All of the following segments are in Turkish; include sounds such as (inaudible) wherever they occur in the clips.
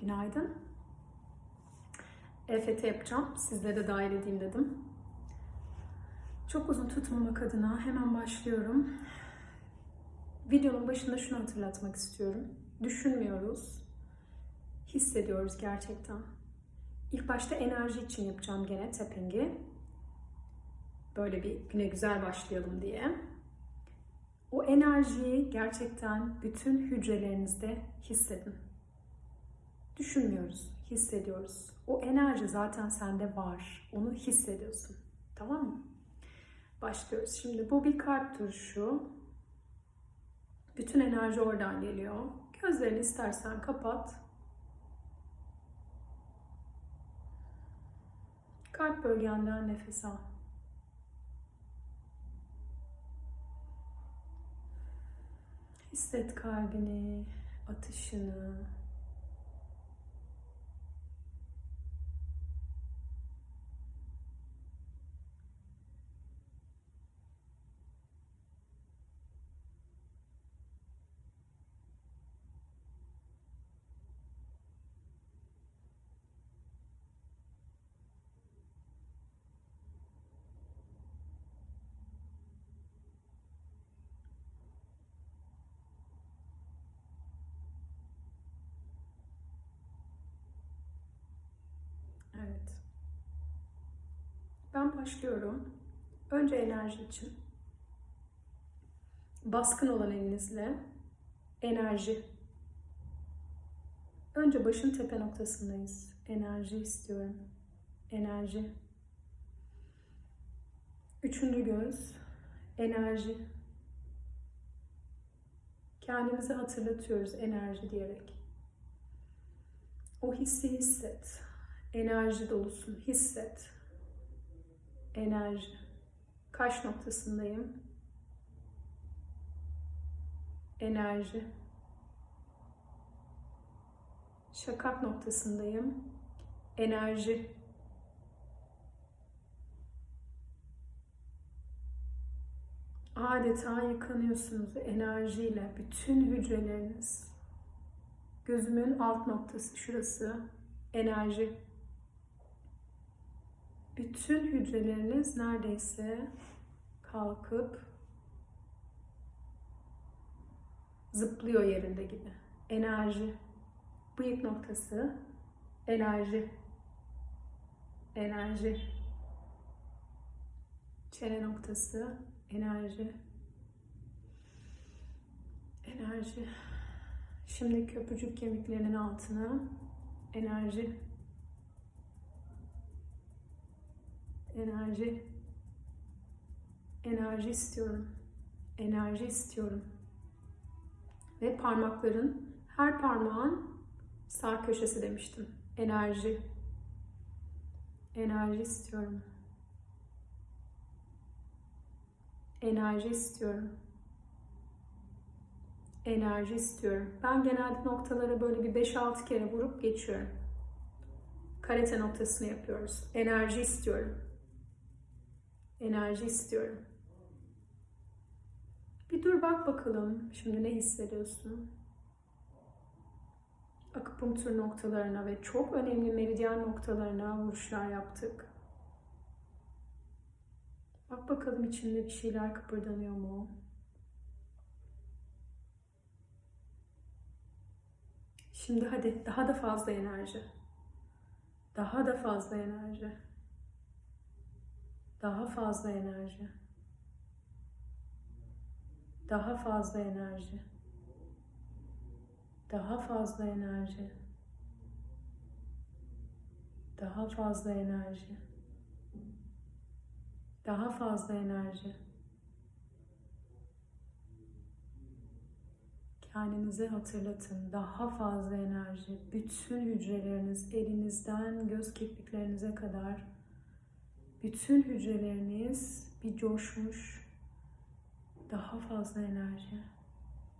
Günaydın. EFT yapacağım. Sizleri de dahil edeyim dedim. Çok uzun tutmamak adına hemen başlıyorum. Videonun başında şunu hatırlatmak istiyorum. Düşünmüyoruz. Hissediyoruz gerçekten. İlk başta enerji için yapacağım gene tapping'i. Böyle bir güne güzel başlayalım diye. O enerjiyi gerçekten bütün hücrelerinizde hissedin. Düşünmüyoruz, hissediyoruz. O enerji zaten sende var. Onu hissediyorsun. Tamam mı? Başlıyoruz. Şimdi bu bir kalp duruşu. Bütün enerji oradan geliyor. Gözlerini istersen kapat. Kalp bölgenden nefes al. Hisset kalbini, atışını. Evet. Ben başlıyorum. Önce enerji için. Baskın olan elinizle enerji. Önce başın tepe noktasındayız. Enerji istiyorum. Enerji. Üçüncü göz. Enerji. Kendimizi hatırlatıyoruz enerji diyerek. O hissi hisset. Enerji dolusun. Hisset. Enerji. Kaş noktasındayım. Enerji. Şakak noktasındayım. Enerji. Adeta yıkanıyorsunuz enerjiyle bütün hücreleriniz. Gözümün alt noktası şurası. Enerji. Bütün hücreleriniz neredeyse kalkıp zıplıyor yerinde gibi. Enerji. Bıyık noktası. Enerji. Enerji. Çene noktası. Enerji. Enerji. Şimdi köprücük kemiklerinin altına. Enerji. Enerji. Enerji istiyorum. Enerji istiyorum. Ve parmakların her parmağın sağ köşesi demiştim. Enerji. Enerji istiyorum. Enerji istiyorum. Enerji istiyorum. Ben genelde noktalara böyle bir 5-6 kere vurup geçiyorum. Karate noktasını yapıyoruz. Enerji istiyorum. Enerji istiyorum. Bir dur bak bakalım. Şimdi ne hissediyorsun? Akupunktur noktalarına ve çok önemli meridyen noktalarına vuruşlar yaptık. Bak bakalım içinde bir şeyler kıpırdanıyor mu? Şimdi hadi daha da fazla enerji. Daha da fazla enerji. Daha fazla enerji. Daha fazla enerji. Daha fazla enerji. Daha fazla enerji. Daha fazla enerji. Kendinize hatırlatın. Daha fazla enerji. Bütün hücreleriniz elinizden göz kirpiklerinize kadar bütün hücreleriniz bir coşmuş. Daha fazla enerji.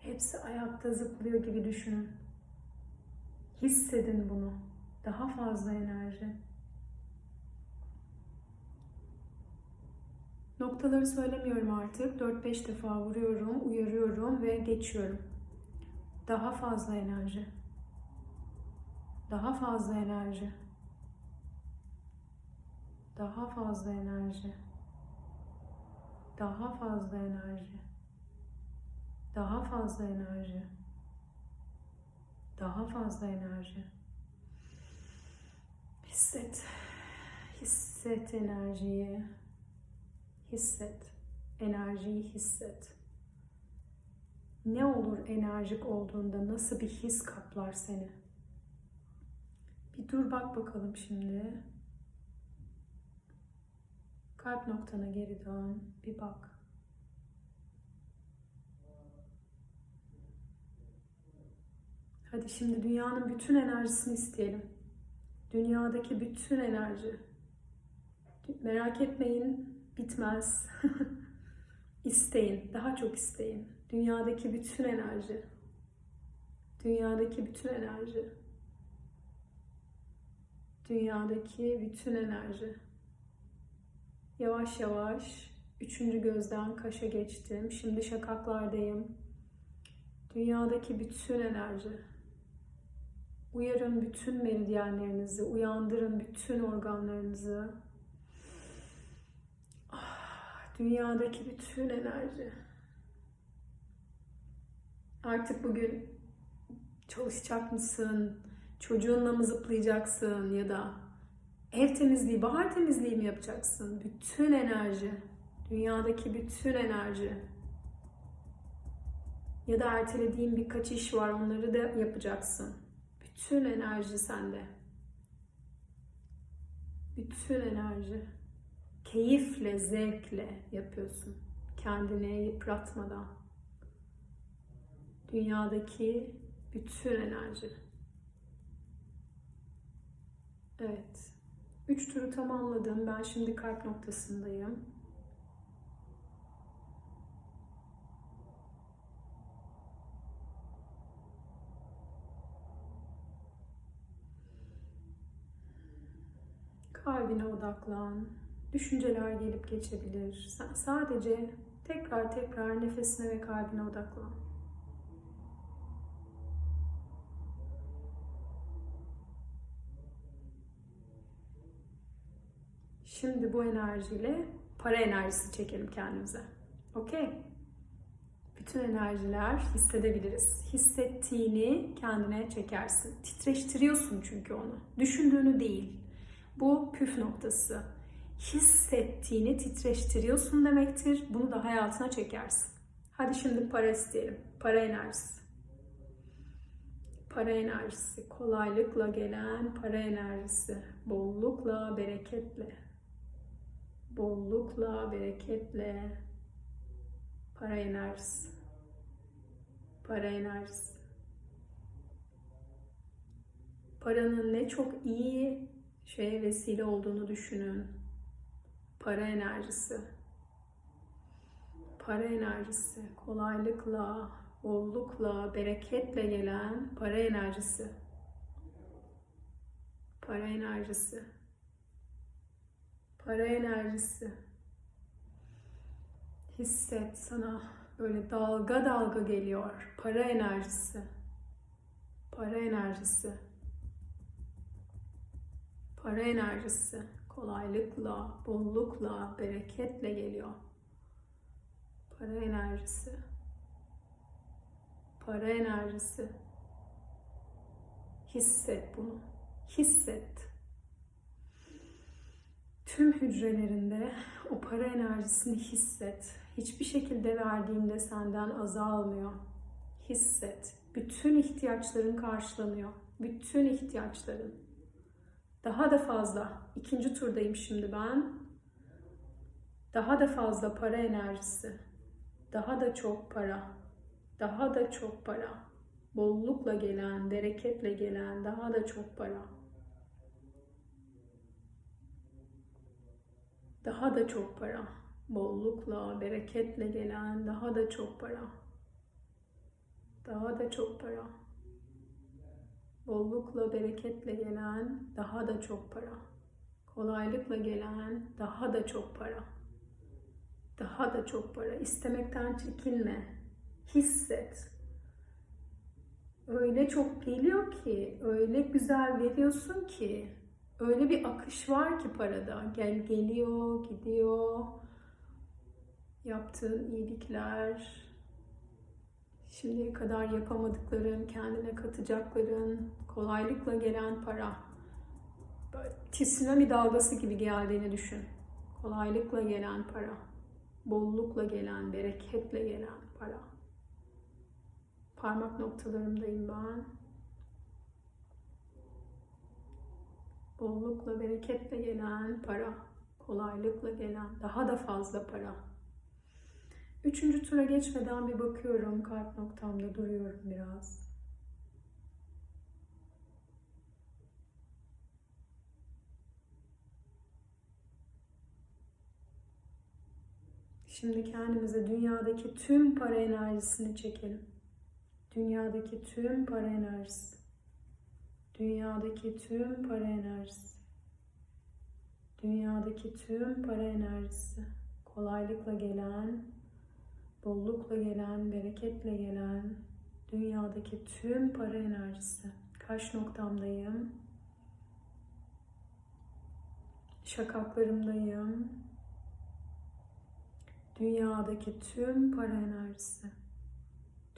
Hepsi ayakta zıplıyor gibi düşünün. Hissedin bunu. Daha fazla enerji. Noktaları söylemiyorum artık. 4-5 defa vuruyorum, uyarıyorum ve geçiyorum. Daha fazla enerji. Daha fazla enerji. Daha fazla enerji. Daha fazla enerji. Daha fazla enerji. Daha fazla enerji. Hisset. Hisset enerjiyi. Hisset. Enerjiyi hisset. Ne olur enerjik olduğunda nasıl bir his kaplar seni? Bir dur bak bakalım şimdi. Kalp noktana geri dön. Bir bak. Hadi şimdi dünyanın bütün enerjisini isteyelim. Dünyadaki bütün enerji. Merak etmeyin, bitmez. (laughs) isteyin, daha çok isteyin. Dünyadaki bütün enerji. Dünyadaki bütün enerji. Dünyadaki bütün enerji. Yavaş yavaş üçüncü gözden kaşa geçtim. Şimdi şakaklardayım. Dünyadaki bütün enerji. Uyarın bütün meridyenlerinizi, uyandırın bütün organlarınızı. Ah, Dünyadaki bütün enerji. Artık bugün çalışacak mısın? Çocuğunla mı zıplayacaksın ya da ev temizliği, bahar temizliği mi yapacaksın? Bütün enerji, dünyadaki bütün enerji. Ya da ertelediğin birkaç iş var, onları da yapacaksın. Bütün enerji sende. Bütün enerji. Keyifle, zevkle yapıyorsun. Kendini yıpratmadan. Dünyadaki bütün enerji. Evet. Üç turu tamamladım. Ben şimdi kalp noktasındayım. Kalbine odaklan. Düşünceler gelip geçebilir. Sen sadece tekrar tekrar nefesine ve kalbine odaklan. Şimdi bu enerjiyle para enerjisi çekelim kendimize. Okey? Bütün enerjiler hissedebiliriz. Hissettiğini kendine çekersin. Titreştiriyorsun çünkü onu. Düşündüğünü değil. Bu püf noktası. Hissettiğini titreştiriyorsun demektir. Bunu da hayatına çekersin. Hadi şimdi para isteyelim. Para enerjisi. Para enerjisi. Kolaylıkla gelen para enerjisi. Bollukla, bereketle. Bollukla, bereketle. Para enerjisi. Para enerjisi. Paranın ne çok iyi şeye vesile olduğunu düşünün. Para enerjisi. Para enerjisi. Kolaylıkla, bollukla, bereketle gelen para enerjisi. Para enerjisi. Para enerjisi. Hisset sana böyle dalga dalga geliyor. Para enerjisi. Para enerjisi. Para enerjisi kolaylıkla, bollukla, bereketle geliyor. Para enerjisi. Para enerjisi. Hisset bunu. Hisset. Tüm hücrelerinde o para enerjisini hisset. Hiçbir şekilde verdiğinde senden azalmıyor. Hisset. Bütün ihtiyaçların karşılanıyor. Bütün ihtiyaçların. Daha da fazla. İkinci turdayım şimdi ben. Daha da fazla para enerjisi. Daha da çok para. Daha da çok para. Bollukla gelen, bereketle gelen daha da çok para. Daha da çok para. Bollukla, bereketle gelen daha da çok para. Daha da çok para. Bollukla, bereketle gelen daha da çok para. Kolaylıkla gelen daha da çok para. Daha da çok para. İstemekten çekinme. Hisset. öyle çok geliyor ki, öyle güzel veriyorsun ki, öyle bir akış var ki parada. Gel geliyor, gidiyor. Yaptığın iyilikler, şimdiye kadar yapamadıkların, kendine katacakların, kolaylıkla gelen para. Böyle tsunami dalgası gibi geldiğini düşün. Kolaylıkla gelen para. Bollukla gelen, bereketle gelen para. Parmak noktalarımdayım ben. Bollukla, bereketle gelen para. Kolaylıkla gelen, daha da fazla para. Üçüncü tura geçmeden bir bakıyorum. Kalp noktamda duruyorum biraz. Şimdi kendimize dünyadaki tüm para enerjisini çekelim. Dünyadaki tüm para enerjisi. Dünyadaki tüm para enerjisi. Dünyadaki tüm para enerjisi. Kolaylıkla gelen, bollukla gelen, bereketle gelen dünyadaki tüm para enerjisi. Kaş noktamdayım. Şakaklarımdayım. Dünyadaki tüm para enerjisi.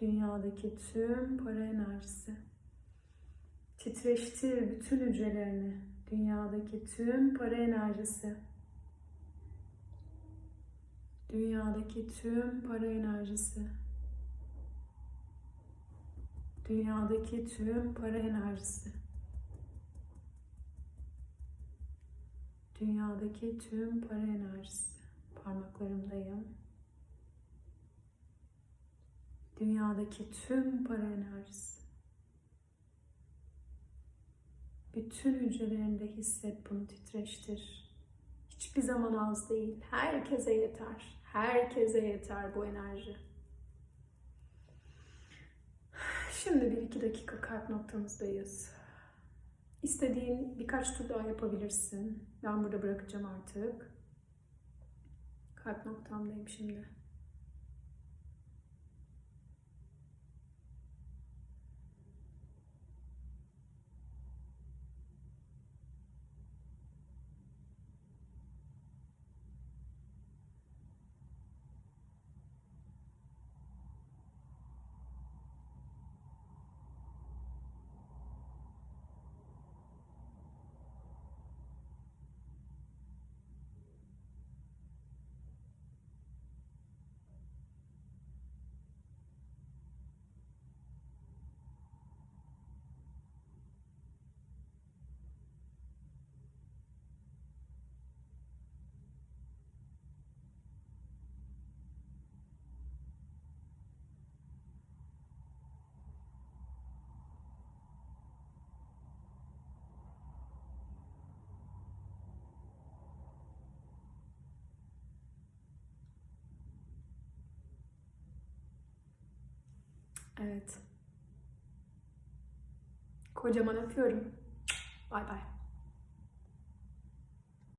Dünyadaki tüm para enerjisi. Titreştir bütün hücrelerini. Dünyadaki tüm para enerjisi. Dünyadaki tüm para enerjisi. Dünyadaki tüm para enerjisi. Dünyadaki tüm para enerjisi. Parmaklarımdayım. Dünyadaki tüm para enerjisi. Bütün hücrelerinde hisset bunu titreştir. Hiçbir zaman az değil. Herkese yeter. Herkese yeter bu enerji. Şimdi bir iki dakika kalp noktamızdayız. İstediğin birkaç tur daha yapabilirsin. Ben burada bırakacağım artık. Kalp noktamdayım şimdi. Evet. Kocaman öpüyorum. Bay bay.